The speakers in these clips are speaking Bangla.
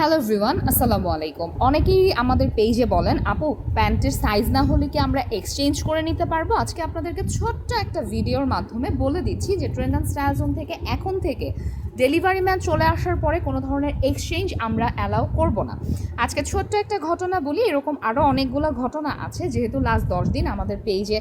হ্যালো এভরিওয়ান আসসালামু আলাইকুম অনেকেই আমাদের পেজে বলেন, আপু প্যান্টের সাইজ না হলে কি আমরা এক্সচেঞ্জ করে নিতে পারব? আজকে আপনাদেরকে ছোট্ট একটা ভিডিওর মাধ্যমে বলে দিচ্ছি যে ট্রেন্ড অ্যান্ড স্টাইল জোন থেকে এখন থেকে ডেলিভারি ম্যান চলে আসার পরে কোনো ধরনের এক্সচেঞ্জ আমরা অ্যালাউ করব না। আজকে ছোট্ট একটা ঘটনা বলি, এরকম আরও অনেকগুলো ঘটনা আছে। যেহেতু লাস্ট দশ দিন আমাদের পেজে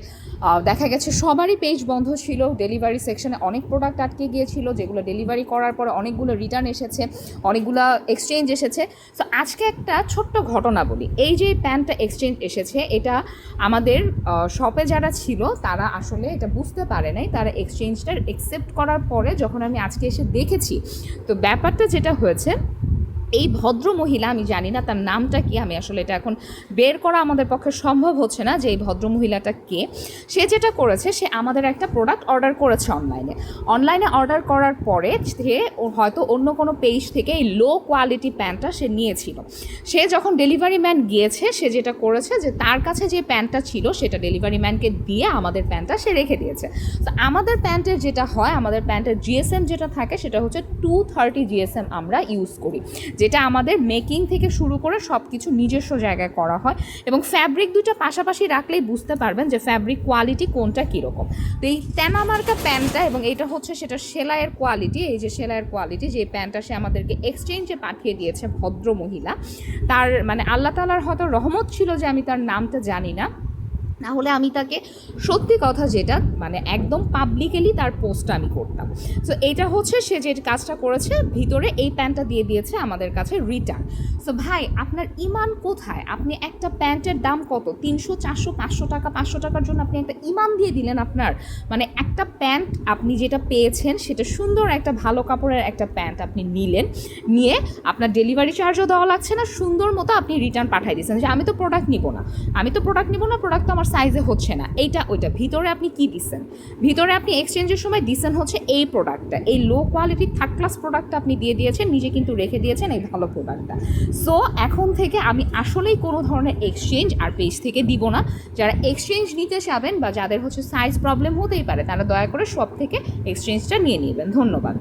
দেখা গেছে সবারই পেজ বন্ধ ছিল। ডেলিভারি সেকশনে অনেক প্রোডাক্ট আটকে গিয়েছিল, যেগুলো ডেলিভারি করার পরে অনেকগুলো রিটার্ন এসেছে, অনেকগুলো এক্সচেঞ্জ এসেছে। তো আজকে একটা ছোট্ট ঘটনা বলি। এই যে প্যান্টটা এক্সচেঞ্জ এসেছে, এটা আমাদের শপে যারা ছিল, তারা আসলে এটা বুঝতে পারে নাই। তারা এক্সচেঞ্জটা একসেপ্ট করার পরে যখন আমি আজকে এসে দেখেছি তো ব্যাপারটা যেটা হয়েছে এই ভদ্র মহিলা, আমি জানি না তার নামটা কি, আমি আসলে এটা এখন বের করা আমাদের পক্ষে সম্ভব হচ্ছে না যে এই ভদ্র মহিলাটা কে। সে যেটা করেছে, সে আমাদের একটা প্রোডাক্ট অর্ডার করেছে অনলাইনে অনলাইনে অর্ডার করার পরে সে হয়তো অন্য কোনো পেজ থেকে এই লো কোয়ালিটি প্যান্টটা সে নিয়েছিল। সে যখন ডেলিভারি ম্যান গিয়েছে, সে যেটা করেছে যে তার কাছে যে প্যান্টটা ছিল, সেটা ডেলিভারি ম্যানকে দিয়ে আমাদের প্যান্টটা সে রেখে দিয়েছে। তো আমাদের প্যান্টের যেটা হয়, আমাদের প্যান্টের জিএসএম যেটা থাকে, সেটা হচ্ছে টু থার্টি জিএসএম আমরা ইউজ করি। যেটা আমাদের মেকিং থেকে শুরু করে সব কিছু নিজস্ব জায়গায় করা হয় এবং ফ্যাব্রিক দুটো পাশাপাশি রাখলেই বুঝতে পারবেন যে ফ্যাব্রিক কোয়ালিটি কোনটা কীরকম। তো এই তেনামার্কা প্যান্টটা এবং এটা হচ্ছে সেটা সেলাইয়ের কোয়ালিটি এই যে সেলাইয়ের কোয়ালিটি যে প্যান্টটা সে আমাদেরকে এক্সচেঞ্জে পাঠিয়ে দিয়েছে ভদ্র মহিলা তার মানে আল্লাহ তালার হয়তো রহমত ছিল যে আমি তার নামটা জানি না। না হলে আমি তাকে সত্যি কথা যেটা মানে একদম পাবলিকেলি তার পোস্টটা আমি করতাম। সো এটা হচ্ছে সে যে কাজটা করেছে, ভিতরে এই প্যান্টটা দিয়ে দিয়েছে আমাদের কাছে রিটার্ন সো ভাই, আপনার ইমান কোথায়? আপনি একটা প্যান্টের দাম কত? তিনশো, চারশো, পাঁচশো টাকা, পাঁচশো টাকার জন্য আপনি একটা ইমান দিয়ে দিলেন আপনার। মানে একটা প্যান্ট আপনি যেটা পেয়েছেন, সেটা সুন্দর একটা, ভালো কাপড়ের একটা প্যান্ট আপনি নিলেন, নিয়ে আপনার ডেলিভারি চার্জও দেওয়া লাগছে না, সুন্দর মতো আপনি রিটার্ন পাঠিয়ে দিয়েছেন। যে আমি তো প্রোডাক্ট নিব না। আমি তো প্রোডাক্ট নিব না প্রোডাক্ট তো আমার সাইজে হচ্ছে না। এইটা, ওইটা। ভিতরে আপনি কি দিচ্ছেন? ভিতরে আপনি এক্সচেঞ্জের সময় দিচ্ছেন হচ্ছে এই প্রোডাক্টটা এই লো কোয়ালিটির থার্ড ক্লাস প্রোডাক্টটা আপনি দিয়ে দিয়েছেন, নিজে কিন্তু রেখে দিয়েছেন এই ভালো প্রোডাক্টটা সো এখন থেকে আমি আসলেই কোনো ধরনের এক্সচেঞ্জ আর পেজ থেকে দিব না। যারা এক্সচেঞ্জ নিতে চাবেন বা যাদের হচ্ছে সাইজ প্রবলেম হতেই পারে, তারা দয়া করে সব থেকে এক্সচেঞ্জটা নিয়ে নেবেন। ধন্যবাদ।